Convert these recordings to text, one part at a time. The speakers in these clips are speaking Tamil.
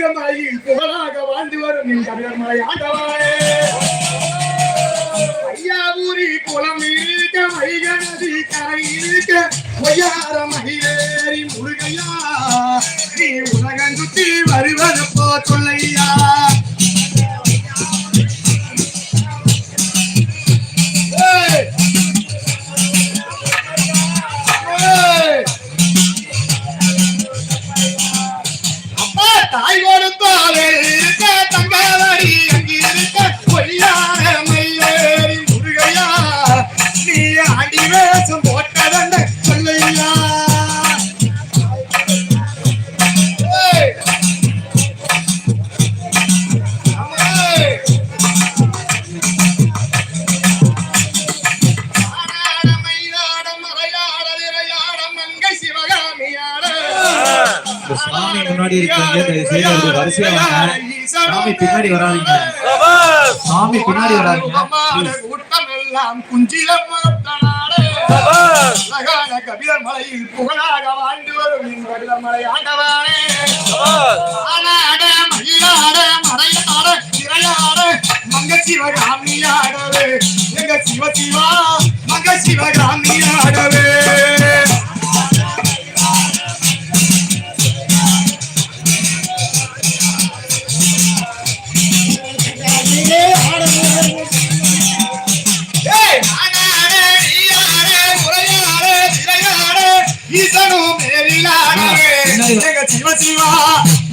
அழகான புகழாக வாழ்ந்து வரும் நின் கபிலமலை ஆண்டவாயே ஐயாவூரி குளம் இருக்க மைக நதி கரை இருக்க ஒய்யார மகிழேறி முருகையா நீ உலகம் சுற்றி வருவது போ சொல்லையா முன்னாடி இருக்கீங்க தயவு செய்து ஒரு வரிசையா வாங்க சாமி பின்னாடி வராதீங்க. சாமி பின்னாடி வராதீங்க. கபிலர் மலையில் புகழாக வாழ்ந்து வரும் என் கபிலர் மலை ஆண்டவானே ஆனாட மயிலாட மறையாட திரையாட மங்க சிவகாமியாடவே எங்க சிவ சிவா மங்க சிவகாமியாடவே வா. எங்க சிவ சிவா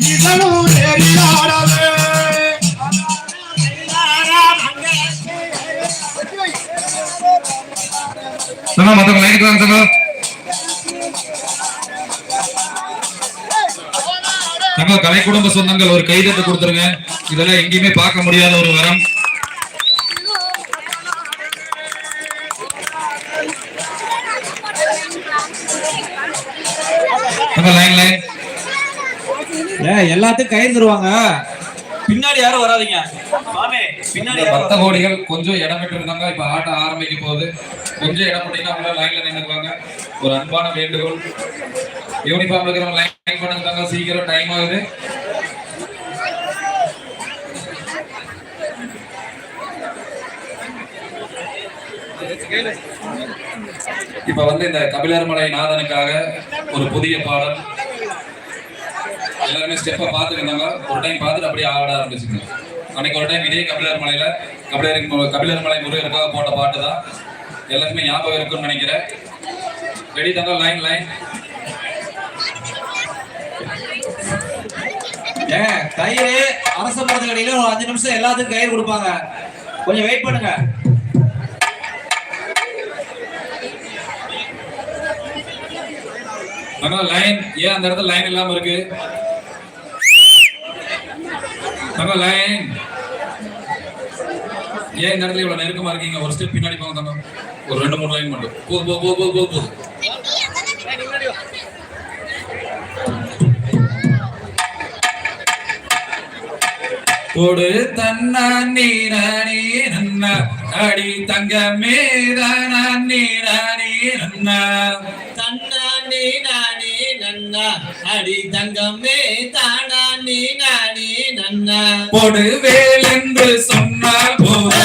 ஈசனும் நேரிலாடவே. தங்க மத்தவங்க லைனுக்கு வாங்க தங்க தங்க கலை குடும்ப சொந்தங்கள் ஒரு கைதட்டு கொடுத்துருங்க இதெல்லாம் எங்கேயுமே பார்க்க முடியாத ஒரு வரம் லைன் லைன் ஏ எல்லாத்துக்கும் கயிறு தருவாங்க பின்னாடி யாரும் வராதீங்க. பின்னாடி பக்த கோடிகள் கொஞ்சம் இடம் விட்டு இப்ப ஆட்டம் ஆரம்பிக்க போகுது. கொஞ்சம் இடம் விட்டீங்கன்னா அவங்கள லைன்ல நின்னுக்குவாங்க. ஒரு அன்பான வேண்டுகோள். யூனிஃபார்ம் இருக்கிறவங்க லைன் பண்ணுங்க சீக்கிரம் டைம் ஆகுது. இப்ப வந்து இந்த கபிலர்மலை நாதனுக்காக ஒரு புதிய பாடல். எல்லாருமே ஸ்டெப்பை பார்த்துக்கிட்டாங்க ஒரு டைம் பார்த்துட்டு அப்படியே ஆட ஆரம்பிச்சுங்க அன்னைக்கு ஒரு டைம் இதே கபிலர் மலையில கபிலர் கபிலர் மலை முருகருக்காக போட்ட பாட்டு தான். எல்லாருமே ஞாபகம் இருக்குன்னு நினைக்கிறேன். ரெடி தாங்க லைன் லைன் ஏ கயிறு அரச மரத்து கடையில ஒரு அஞ்சு நிமிஷம் எல்லாத்துக்கும் கயிறு கொடுப்பாங்க. கொஞ்சம் வெயிட் பண்ணுங்க. லைன் ஏன் அந்த இடத்துல லைன் இல்லாம இருக்கு? தங்க லைன் ஏன் இந்த இடத்துல நெருக்கமா இருக்கீங்க? ஒரு ஸ்டெப் பின்னாடி போங்க தங்க ஒரு ரெண்டு மூணு லைன் மட்டும். போ போ போ போ போ போ. கொடு தன்னி நீ நன்ன. அடி தங்க மீதான நீ நன்னா நன்ன. தன்னி நானே நன்ன. அடி தங்கமே தான் பொடுவேல் என்று சொன்னால் போதும்.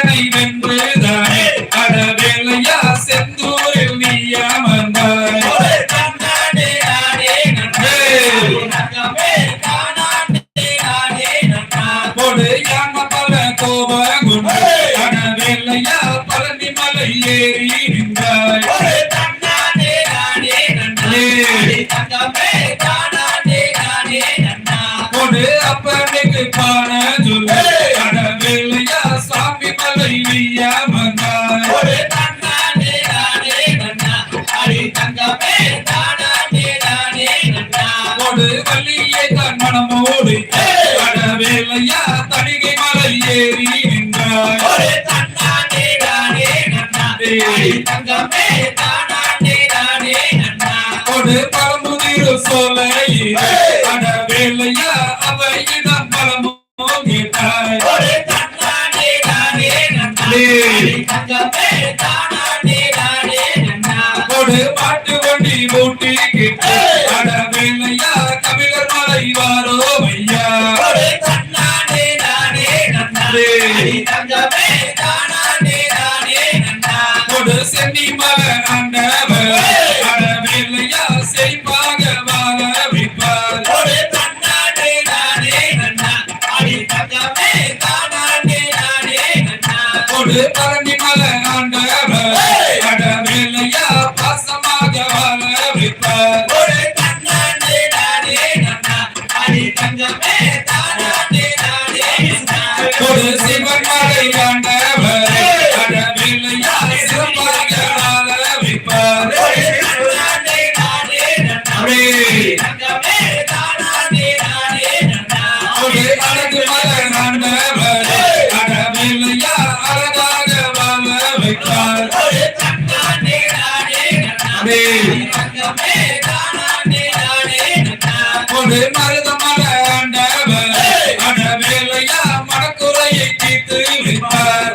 கொடு பழம்பு நீரு சோலை அட வேலையா அவையிடம் பழமோ கேட்டாய் கொடு மாட்டு வண்டி மூட்டி கேட்டு அட விடுவிப்பார்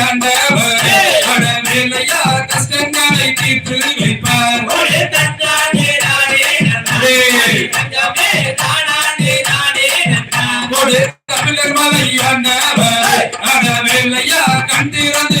ஆண்டவரே கடவேலையா கஷ்டங்களை தீர்த்து கண்டிருந்து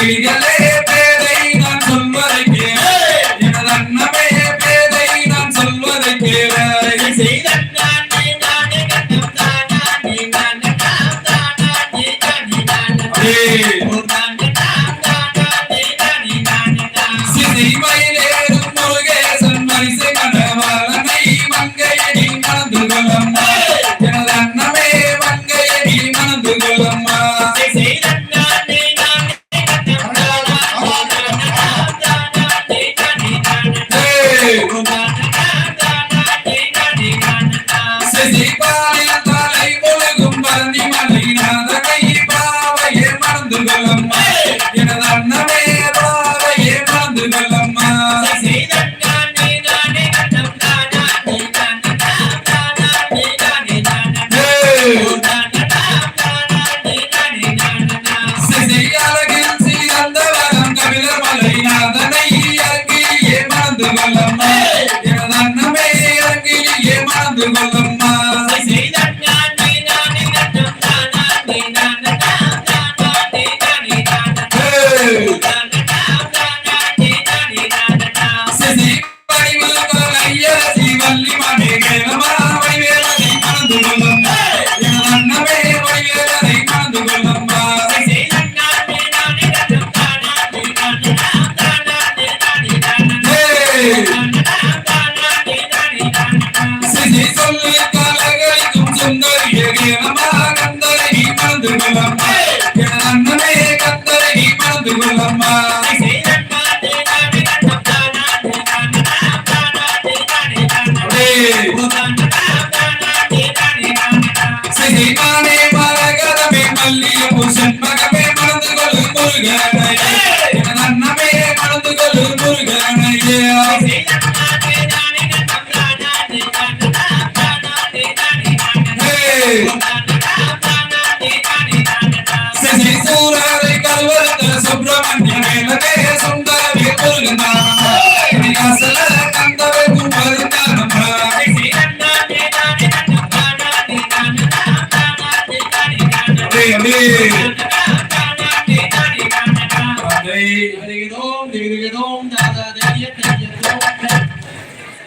விடிதலே பேதை நான் சொல்வதை கேள. எனது அண்ணமே பேதை நான் சொல்வதை கேள. சிதைமயிலேறும் முருகேசன் மரிசை மணவாளனை மங்கையை மணந்து கொள்ளம்மா எனது அண்ணமே மங்கையை மணந்து கொள்ளம்மா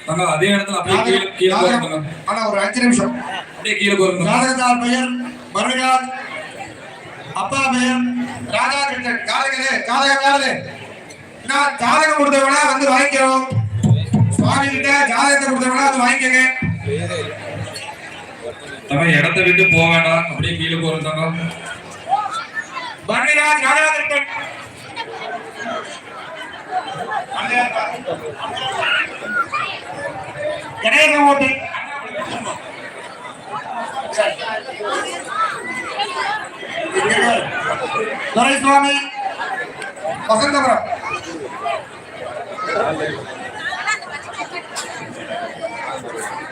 தங்க அதே இடத்துல அப்படியே கீழே ஆனா ஒரு அஞ்சு நிமிஷம். அப்படியே கீழே போறீங்க ராதகத்தார் பெயர் மருகநாத் அப்பா பெயர் ராதா கிருஷ்ணன் காலகலே காலக காலகே நான் ஜாதகம் கொடுத்தவனா வந்து வாங்கிக்கிறோம். சுவாமி கிட்ட ஜாதகத்தை கொடுத்தவனா வந்து வாங்கிக்கங்க. நம்ம இடத்த விட்டு போக வேண்டாம் அப்படியே கீழே போறதாங்க பரணிராஜ் ராஜாதிருப்பன் கணேச ஓட்டு.